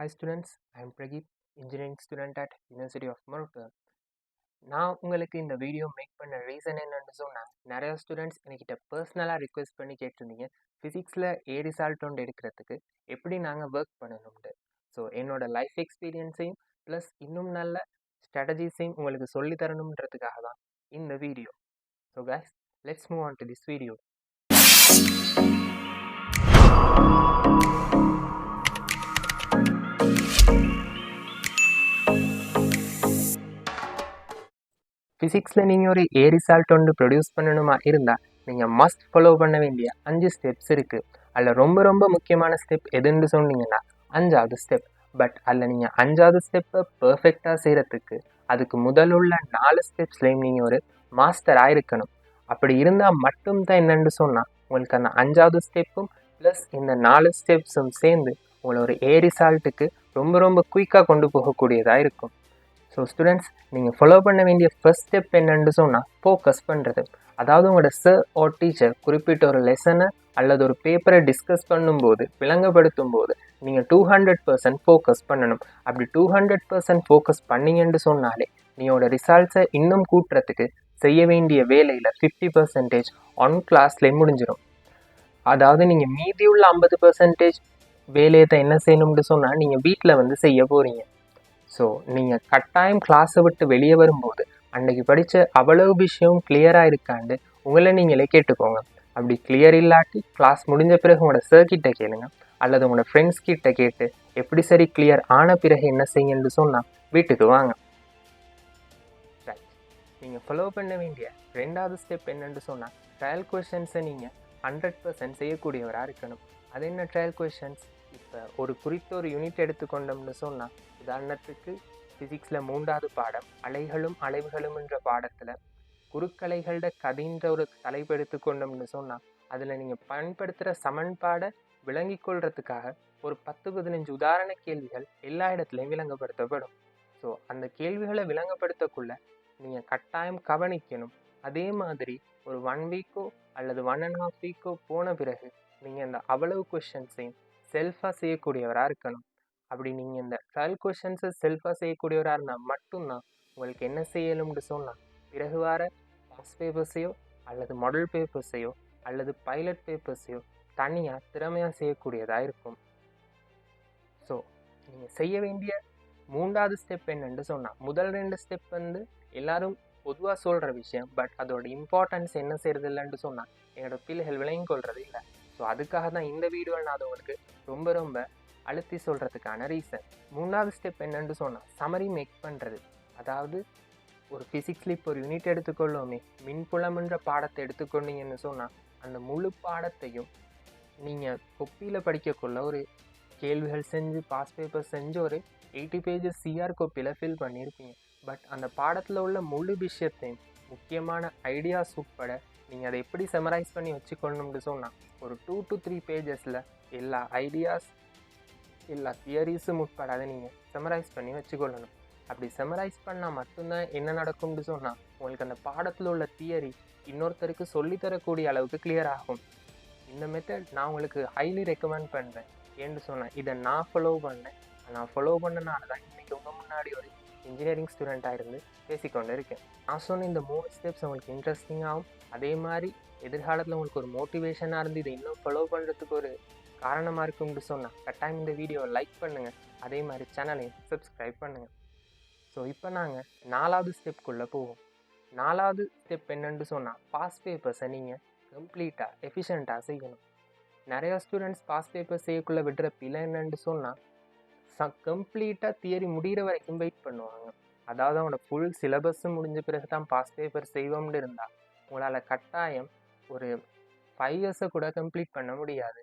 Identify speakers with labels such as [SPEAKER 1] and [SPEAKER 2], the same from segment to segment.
[SPEAKER 1] Hi students, I am Pradeep, engineering student at University of Morocco. நான் உங்களுக்கு இந்த video make பண்ண reason என்னன்னு சொன்னால் நிறையா ஸ்டூடெண்ட்ஸ் என்கிட்ட பர்சனலாக ரிக்வெஸ்ட் பண்ணி கேட்டிருந்தீங்க. ஃபிசிக்ஸில் ஏ ரிசால்ட் ஒன்று எடுக்கிறதுக்கு எப்படி நாங்கள் ஒர்க் பண்ணணும்ட்டு ஸோ என்னோட லைஃப் எக்ஸ்பீரியன்ஸையும் ப்ளஸ் இன்னும் நல்ல ஸ்ட்ராட்டஜிஸையும் உங்களுக்கு சொல்லி தரணுன்றதுக்காக தான் இந்த video so guys let's move on to this video ஃபிசிக்ஸில் நீங்கள் ஒரு ஏ ரிசால்ட் ஒன்று ப்ரொடியூஸ் பண்ணணுமா இருந்தால் நீங்கள் மஸ்ட் ஃபாலோ பண்ண வேண்டிய அஞ்சு ஸ்டெப்ஸ் இருக்குது அதில் ரொம்ப ரொம்ப முக்கியமான ஸ்டெப் எதுன்னு சொன்னீங்கன்னா அஞ்சாவது ஸ்டெப் பட் அதில் நீங்கள் அஞ்சாவது ஸ்டெப்பை பர்ஃபெக்டாக செய்கிறதுக்கு அதுக்கு முதல் உள்ள நாலு ஸ்டெப்ஸ்லேயும் நீங்கள் ஒரு மாஸ்டராக இருக்கணும். அப்படி இருந்தால் மட்டும்தான் என்னென்னு சொன்னால் உங்களுக்கு அந்த அஞ்சாவது ஸ்டெப்பும் ப்ளஸ் இந்த நாலு ஸ்டெப்ஸும் சேர்ந்து உங்களை ஒரு ஏ ரிசால்ட்டுக்கு ரொம்ப ரொம்ப குயிக்காக கொண்டு போகக்கூடியதாக இருக்கும். ஸோ ஸ்டூடெண்ட்ஸ் நீங்கள் ஃபாலோ பண்ண வேண்டிய ஃபர்ஸ்ட் ஸ்டெப் என்னென்னு சொன்னால் ஃபோக்கஸ் பண்ணுறது அதாவது உங்களோட சார் ஓ டீச்சர் குறிப்பிட்ட ஒரு லெசனை அல்லது ஒரு பேப்பரை டிஸ்கஸ் பண்ணும்போது விளங்கப்படுத்தும் போது நீங்கள் டூ ஹண்ட்ரட் பர்சன்ட் ஃபோக்கஸ் பண்ணணும். அப்படி டூ ஹண்ட்ரட் பர்சன்ட் ஃபோக்கஸ் பண்ணீங்கன்னு சொன்னாலே நீங்களோட ரிசல்ட்ஸை இன்னும் கூட்டுறதுக்கு செய்ய வேண்டிய வேலையில் ஃபிஃப்டி பர்சன்டேஜ் ஒன் கிளாஸ்லேயே முடிஞ்சிடும் அதாவது நீங்கள் மீதியுள்ள ஐம்பது பர்சன்டேஜ் வேலையை தான் என்ன செய்யணும்னு சொன்னால் நீங்கள் வீட்டில் வந்து செய்ய போகிறீங்க ஸோ நீங்கள் கட்டாயம் கிளாஸை விட்டு வெளியே வரும்போது அன்னைக்கு படித்த அவ்வளவு விஷயம் கிளியராக இருக்காண்டு உங்களை நீங்களே கேட்டுக்கோங்க. அப்படி கிளியர் இல்லாட்டி கிளாஸ் முடிஞ்ச பிறகு உங்களோட சர்க்கிட்ட கேளுங்க. அல்லது உங்களோட ஃப்ரெண்ட்ஸ் கிட்ட கேட்டு எப்படி சரி கிளியர் ஆன பிறகு என்ன செய்யுன்னு சொன்னால் வீட்டுக்கு வாங்க. ரைட் நீங்கள் ஃபாலோ பண்ண வேண்டிய ரெண்டாவது ஸ்டெப் என்னென்னு சொன்னால் ட்ரையல் கொஷின்ஸை நீங்கள் ஹண்ட்ரட் பர்சன்ட் செய்யக்கூடியவராக இருக்கணும். அது என்ன ட்ரையல் கொஷின்ஸ் இப்போ ஒரு குறித்த ஒரு யூனிட் எடுத்துக்கொண்டோம்னு சொன்னால் உதாரணத்துக்கு ஃபிசிக்ஸில் மூன்றாவது பாடம் அலைகளும் அலைவுகளும் என்ற பாடத்தில் குறுக்கலைகளோட கதைன்ற ஒரு தலைப்பு எடுத்துக்கொண்டோம்னு சொன்னால் அதில் நீங்கள் பயன்படுத்துகிற சமன்பாடை விளங்கி கொள்றதுக்காக ஒரு பத்து பதினஞ்சு உதாரண கேள்விகள் எல்லா இடத்துலையும் விளங்கப்படுத்தப்படும். ஸோ அந்த கேள்விகளை விளங்கப்படுத்தக்குள்ள நீங்கள் கட்டாயம் கவனிக்கணும். அதே மாதிரி ஒரு ஒன் வீக்கோ அல்லது ஒன் அண்ட் ஹாஃப் வீக்கோ போன பிறகு நீங்கள் அந்த அவ்வளவு கொஷின்ஸையும் செல்ஃபாக செய்யக்கூடியவராக இருக்கணும். அப்படி நீங்கள் இந்த ட்ரையல் கொஷின்ஸை செல்ஃபாக செய்யக்கூடியவராக இருந்தால் மட்டும்தான் உங்களுக்கு என்ன செய்யலும்னு சொன்னால் பிறகு வார பாஸ் பேப்பர்ஸையோ அல்லது மாடல் பேப்பர்ஸையோ அல்லது பைலட் பேப்பர்ஸையோ தனியாக திறமையாக செய்யக்கூடியதாக இருக்கும். ஸோ நீங்கள் செய்ய வேண்டிய மூன்றாவது ஸ்டெப் என்னென்று சொன்னால் முதல் ரெண்டு ஸ்டெப் வந்து எல்லாரும் பொதுவாக சொல்கிற விஷயம் பட் அதோட இம்பார்ட்டன்ஸ் என்ன செய்கிறது இல்லைன்னு சொன்னால் என்னோட பிள்ளைகள் விளங்கி கொள்வது இல்லை ஸோ அதுக்காக தான் இந்த வீடியோவில் நான் அதை உங்களுக்கு ரொம்ப ரொம்ப அழுத்தி சொல்கிறதுக்கான ரீசன் மூணாவது ஸ்டெப் என்னன்னு சொன்னால் சமரி மேக் பண்ணுறது அதாவது ஒரு ஃபிசிக்ஸில் இப்போ ஒரு யூனிட் எடுத்துக்கொள்ளுமே மின்புலம்ன்ற பாடத்தை எடுத்துக்கொண்டீங்கன்னு சொன்னால் அந்த முழு பாடத்தையும் நீங்கள் கொப்பியில் படிக்கக்குள்ள ஒரு கேள்விகள் செஞ்சு பாஸ் பேப்பர் செஞ்சு ஒரு எயிட்டி பேஜஸ் சிஆர் கோப்பியில் ஃபில் பண்ணியிருப்பீங்க பட் அந்த பாடத்தில் உள்ள முழு விஷயத்தையும் முக்கியமான ஐடியாஸ் உட்பட நீங்கள் அதை எப்படி செமரைஸ் பண்ணி வச்சுக்கொள்ளணும்னு சொன்னால் ஒரு டூ டு த்ரீ பேஜஸில் எல்லா ஐடியாஸ் எல்லா தியரிஸும் உட்பட அதை நீங்கள் செமரைஸ் பண்ணி வச்சுக்கொள்ளணும். அப்படி செமரைஸ் பண்ணால் மட்டும்தான் என்ன நடக்கும்னு சொன்னால் உங்களுக்கு அந்த பாடத்தில் உள்ள தியரி இன்னொருத்தருக்கு சொல்லித்தரக்கூடிய அளவுக்கு கிளியர் ஆகும். இந்த மெத்தட் நான் உங்களுக்கு ஹைலி ரெக்கமெண்ட் பண்ணுறேன் ஏன்னு சொன்னேன் இதை நான் ஃபாலோ பண்ணேன். நான் ஃபாலோ பண்ணனால தான் இன்றைக்கி உங்கள் முன்னாடி ஒரு இன்ஜினியரிங் ஸ்டூடெண்ட்டாக இருந்து பேசிக்கொண்டு இருக்கேன். நான் சொன்ன இந்த மூணு ஸ்டெப்ஸ் உங்களுக்கு இன்ட்ரெஸ்டிங்காகவும் அதே மாதிரி எதிர்காலத்தில் உங்களுக்கு ஒரு மோட்டிவேஷனாக இருந்து இதை இன்னும் ஃபாலோ பண்ணுறதுக்கு ஒரு காரணமாக இருக்கும்னு சொன்னால் கட்டாயம் இந்த வீடியோவை லைக் பண்ணுங்கள் அதே மாதிரி சேனலையும் சப்ஸ்கிரைப் பண்ணுங்கள் ஸோ இப்போ நாங்கள் நாலாவது ஸ்டெப்குள்ளே போவோம். நாலாவது ஸ்டெப் என்னன்னு சொன்னால் பாஸ் பேப்பர்ஸை நீங்கள் கம்ப்ளீட்டாக எஃபிஷியண்ட்டாக செய்யணும். நிறையா ஸ்டூடெண்ட்ஸ் பாஸ் பேப்பர் செய்யக்குள்ளே விடுற பிள்ளை என்னென்று சொன்னால் ச கம்ப்ளீட்டாக தியரி முடிகிற வரைக்கும் வெயிட் பண்ணுவாங்க. அதாவது அவனோட ஃபுல் சிலபஸும் முடிஞ்ச பிறகு தான் பாஸ் பேப்பர் செய்வோம்னு இருந்தால் உங்களால் கட்டாயம் ஒரு ஃபைவ் இயர்ஸை கூட கம்ப்ளீட் பண்ண முடியாது.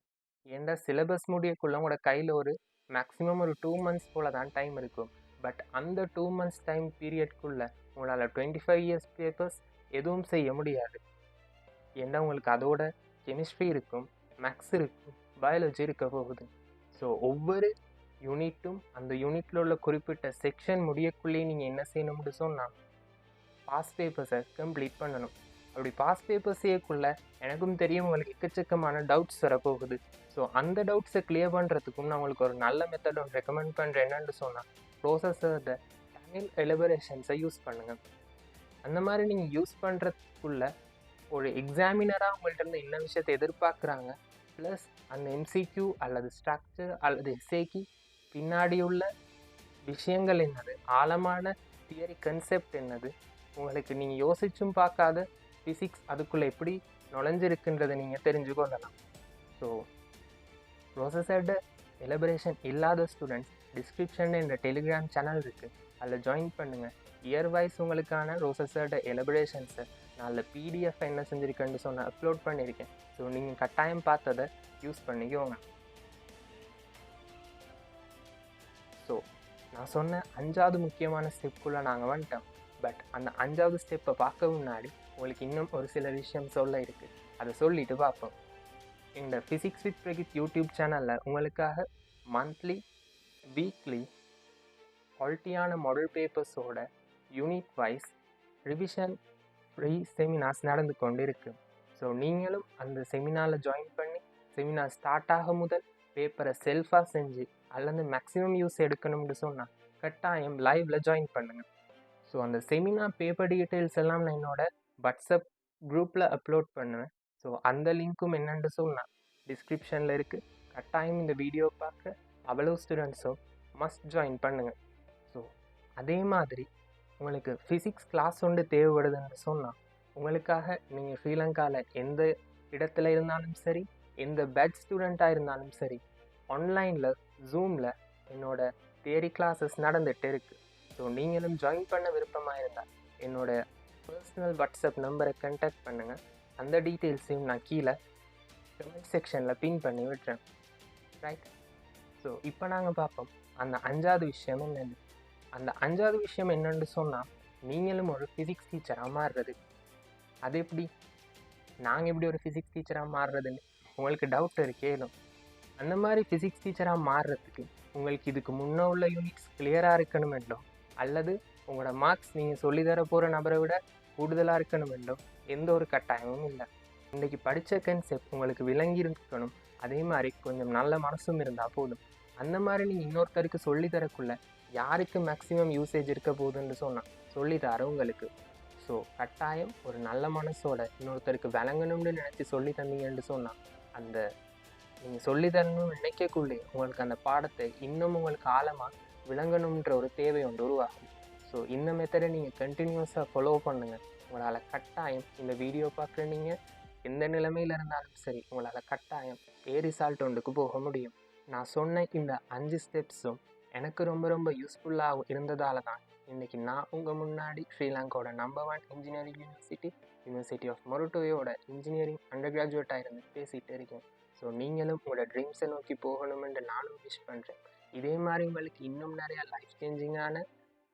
[SPEAKER 1] ஏன்டா சிலபஸ் முடியக்குள்ள உங்களோட கையில் ஒரு மேக்ஸிமம் ஒரு டூ மந்த்ஸ் போல் தான் டைம் இருக்கும் பட் அந்த டூ மந்த்ஸ் டைம் பீரியட்குள்ளே உங்களால் டுவெண்ட்டி ஃபைவ் இயர்ஸ் பேப்பர்ஸ் எதுவும் செய்ய முடியாது. ஏன்னா உங்களுக்கு அதோட கெமிஸ்ட்ரி இருக்கும் மேக்ஸ் இருக்கும் பயாலஜி இருக்க போகுது. ஸோ ஒவ்வொரு யூனிட்டும் அந்த யூனிட்டில் உள்ள குறிப்பிட்ட செக்ஷன் முடியக்குள்ளேயே நீங்கள் என்ன செய்யணும்னு சொன்னால் பாஸ் பேப்பர்ஸை கம்ப்ளீட் பண்ணணும். அப்படி பாஸ் பேப்பர் செய்யக்குள்ள எனக்கும் தெரியும் உங்களுக்கு எக்கச்சக்கமான டவுட்ஸ் வரப்போகுது. ஸோ அந்த டவுட்ஸை கிளியர் பண்ணுறதுக்கும் நான் உங்களுக்கு ஒரு நல்ல மெத்தட் ஒன்று ரெக்கமெண்ட் பண்ணுறேன் என்னென்னு சொன்னால் ப்ரோசஸரோட தமிழ் எலிபரேஷன்ஸை யூஸ் பண்ணுங்கள் அந்த மாதிரி நீங்கள் யூஸ் பண்ணுறதுக்குள்ள ஒரு எக்ஸாமினராக உங்கள்கிட்ட இருந்து என்ன விஷயத்தை எதிர்பார்க்குறாங்க. ப்ளஸ் அந்த எம்சிக்யூ அல்லது ஸ்ட்ரக்சர் அல்லது எஸ்ஏக்கு பின்னாடி உள்ள விஷயங்கள் என்னது? ஆழமான தியரி கன்செப்ட் என்னது? உங்களுக்கு நீங்கள் யோசிச்சும் பார்க்காத ஃபிசிக்ஸ் அதுக்குள்ளே எப்படி நுழைஞ்சிருக்குன்றதை நீங்கள் தெரிஞ்சுக்கொள்ளலாம் ஸோ ப்ரோசஸர்ட எலபரேஷன் இல்லாத ஸ்டூடெண்ட்ஸ் டிஸ்கிரிப்ஷனில் இந்த டெலிகிராம் சேனல் இருக்குது அதில் ஜாயின் பண்ணுங்கள் இயர் வைஸ் உங்களுக்கான ரோசஸோட எலபரேஷன்ஸை நான் அதில் பிடிஎஃப் என்ன செஞ்சுருக்கேன்னு சொன்ன அப்லோட் பண்ணியிருக்கேன் ஸோ நீங்கள் கட்டாயம் பார்த்ததை யூஸ் பண்ணிக்கோங்க. ஸோ நான் சொன்ன அஞ்சாவது முக்கியமான ஸ்டெப்புக்குள்ளே நாங்கள் வந்துட்டோம். பட் அந்த அஞ்சாவது ஸ்டெப்பை பார்க்க முன்னாடி உங்களுக்கு இன்னும் ஒரு சில விஷயம் சொல்ல இருக்குது அதை சொல்லிட்டு பார்ப்போம். இந்த ஃபிசிக்ஸ் வித் பிரகித் யூடியூப் சேனலில் உங்களுக்காக மந்த்லி வீக்லி குவாலிட்டியான model பேப்பர்ஸோட unit wise revision free seminars நடந்து கொண்டு இருக்கு ஸோ நீங்களும் அந்த செமினாரில் ஜாயின் பண்ணி செமினார் ஸ்டார்ட் ஆக முதல் பேப்பரை செல்ஃபாக செஞ்சு அல்லது மேக்ஸிமம் யூஸ் எடுக்கணும்னு சொன்னால் கட்டாயம் லைவில் ஜாயின் பண்ணுங்கள் ஸோ அந்த செமினார் பேப்பர் டீட்டெயில்ஸ் எல்லாம் நான் என்னோட வாட்ஸ்அப் குரூப்பில் அப்லோட் பண்ணுவேன். ஸோ அந்த லிங்க்கும் என்னென்று சொன்னால் டிஸ்கிரிப்ஷனில் இருக்குது கட்டாயம் இந்த வீடியோ பார்க்க அவ்வளோ ஸ்டூடெண்ட்ஸும் மஸ்ட் ஜாயின் பண்ணுங்கள் ஸோ அதே மாதிரி உங்களுக்கு ஃபிசிக்ஸ் கிளாஸ் ஒன்று தேவைப்படுதுன்னு சொன்னால் உங்களுக்காக நீங்கள் ஸ்ரீலங்காவில் எந்த இடத்துல இருந்தாலும் சரி எந்த பேட்ச் ஸ்டூடெண்ட்டாக இருந்தாலும் சரி ஆன்லைனில் ஜூமில் என்னோடய தியரி கிளாஸஸ் நடந்துகிட்டு இருக்குது ஸோ நீங்களும் ஜாயின் பண்ண விருப்பமாக இருந்தால் என்னோடய பர்சனல் வாட்ஸ்அப் நம்பரை கண்டாக்ட் பண்ணுங்கள் அந்த டீட்டெயில்ஸையும் நான் கீழே கமெண்ட் செக்ஷனில் பின் பண்ணி விட்டுறேன். ரைட் ஸோ இப்போ நாங்கள் பார்ப்போம். அந்த அஞ்சாவது விஷயம் என்னென்னு. அந்த அஞ்சாவது விஷயம் என்னென்னு சொன்னால் நீங்களும் ஒரு ஃபிசிக்ஸ் டீச்சராக மாறுறது. அது எப்படி? நாங்கள் எப்படி ஒரு ஃபிசிக்ஸ் டீச்சராக மாறுறதுன்னு உங்களுக்கு டவுட் இருக்கேனும் அந்த மாதிரி ஃபிசிக்ஸ் டீச்சராக மாறுறதுக்கு உங்களுக்கு இதுக்கு முன்னே உள்ள யூனிட்ஸ் கிளியராக இருக்கணுமெண்டோ அல்லது உங்களோட மார்க்ஸ் நீங்கள் சொல்லித்தர போகிற நபரை விட கூடுதலாக இருக்கணுமெண்டோ எந்த ஒரு கட்டாயமும் இல்லை. இன்றைக்கி படித்த கன்செப்ட் உங்களுக்கு விளங்கி இருக்கணும் அதே மாதிரி கொஞ்சம் நல்ல மனசும் இருந்தால் போதும். அந்த மாதிரி நீங்கள் இன்னொருத்தருக்கு சொல்லித்தரக்குள்ள யாருக்கு மேக்ஸிமம் யூசேஜ் இருக்க போகுதுன்னு சொன்னால் சொல்லித்தர உங்களுக்கு. ஸோ கட்டாயம் ஒரு நல்ல மனசோட இன்னொருத்தருக்கு விளங்கணும்னு நினச்சி சொல்லி தந்தீங்கன்னு சொன்னால் அந்த நீங்கள் சொல்லி தரணும்னு நினைக்கக்குள்ளே உங்களுக்கு அந்த பாடத்தை இன்னும் உங்களுக்கு ஆழமாக விளங்கணுன்ற ஒரு தேவை ஒன்று உருவாகும். ஸோ இந்த மெத்தடை நீங்கள் கண்டினியூஸாக ஃபாலோ பண்ணுங்கள் உங்களால் கட்டாயம் இந்த வீடியோ பார்க்குற நீங்கள் எந்த நிலைமையில் இருந்தாலும் சரி உங்களால் கட்டாயம் ஏ ரிசால்ட் ஒன்றுக்கு போக முடியும். நான் சொன்ன இந்த அஞ்சு ஸ்டெப்ஸும் எனக்கு ரொம்ப ரொம்ப யூஸ்ஃபுல்லாக இருந்ததால் தான் இன்றைக்கி நான் உங்கள் முன்னாடி ஸ்ரீலங்காவோட number one engineering university university of மொரட்டோயோட engineering under கிராஜுவேட்டாக இருந்து பேசிகிட்டு இருக்கேன். ஸோ நீங்களும் உங்களோட ட்ரீம்ஸை நோக்கி போகணுமென்று நானும் விஷ் பண்ணுறேன் இதே மாதிரி உங்களுக்கு இன்னும் நிறையா லைஃப் சேஞ்சிங்கான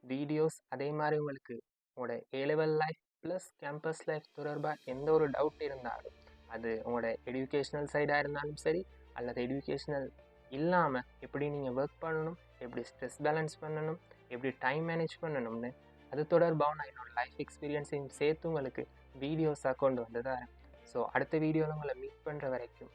[SPEAKER 1] வீடியோஸ் அதே மாதிரி உங்களுக்கு உங்களோட A level life plus campus life தொடர்பாக எந்த ஒரு டவுட் இருந்தாலும் அது உங்களோட எஜுகேஷ்னல் சைடாக இருந்தாலும் சரி அல்லது எஜுகேஷ்னல் இல்லாமல் எப்படி நீங்கள் ஒர்க் பண்ணணும் எப்படி ஸ்ட்ரெஸ் பேலன்ஸ் பண்ணணும் எப்படி டைம் மேனேஜ் பண்ணணும்னு அது தொடர்பாக நான் என்னோடய லைஃப் எக்ஸ்பீரியன்ஸையும் சேர்த்து உங்களுக்கு வீடியோஸாக கொண்டு வந்து தரேன். ஸோ அடுத்த வீடியோவில் உங்களை மீட் பண்ணுற வரைக்கும்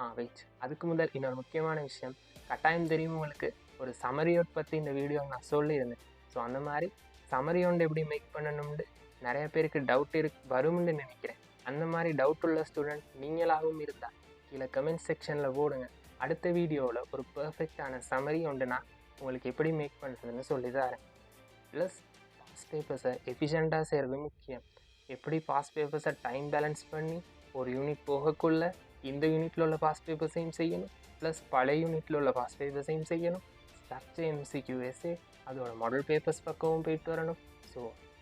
[SPEAKER 1] ஆ வெயிட் அதுக்கு முதல் இன்னொரு முக்கியமான விஷயம் கட்டாயம் தெரியும் உங்களுக்கு ஒரு சமரியோட் பற்றி இந்த வீடியோ நான் சொல்லியிருந்தேன். ஸோ அந்த மாதிரி சமரியோண்டு எப்படி மேக் பண்ணணும்னு நிறைய பேருக்கு டவுட் இருக்கு வரும்னு நினைக்கிறேன். அந்த மாதிரி டவுட் உள்ள ஸ்டூடெண்ட் நீங்களாகவும் இருந்தால் கீழே கமெண்ட் செக்ஷனில் போடுங்க. அடுத்த வீடியோவில் ஒரு பர்ஃபெக்டான சமரி ஒன்று நான் உங்களுக்கு எப்படி மேக் பண்ணுறதுன்னு சொல்லி தரேன். ப்ளஸ் பாஸ் பேப்பர்ஸை எஃபிஷியண்ட்டாக செய்கிறது முக்கியம். எப்படி பாஸ் பேப்பர்ஸை டைம் பேலன்ஸ் பண்ணி ஒரு யூனிட் போகக்குள்ள இந்த யூனிட்டில் உள்ள பாஸ் பேப்பர்ஸையும் செய்யணும். ப்ளஸ் பழைய யூனிட்டில் உள்ள பாஸ் பேப்பர்ஸையும் செய்யணும். ஸ்ட்ரக்சர் எம்சிக்யூஎஸ்ஏ அதோட மாடல் பேப்பர்ஸ் பக்கமும் போயிட்டு வரணும். ஸோ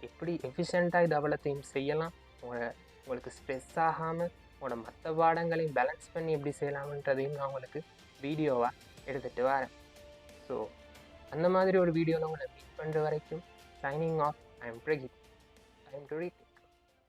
[SPEAKER 1] எப்படி எஃபிஷியண்ட்டாக இது அவ்வளோத்தையும் செய்யலாம்? உங்களை உங்களுக்கு ஸ்ட்ரெஸ் ஆகாமல் உங்களோட மற்ற பாடங்களையும் பேலன்ஸ் பண்ணி எப்படி செய்யலாம்ன்றதையும் நான் உங்களுக்கு வீடியோவாக எடுத்துகிட்டு வரேன். ஸோ அந்த மாதிரி ஒரு வீடியோவில் உங்களை மீட் பண்ணுற வரைக்கும் signing off I am Prakith I am to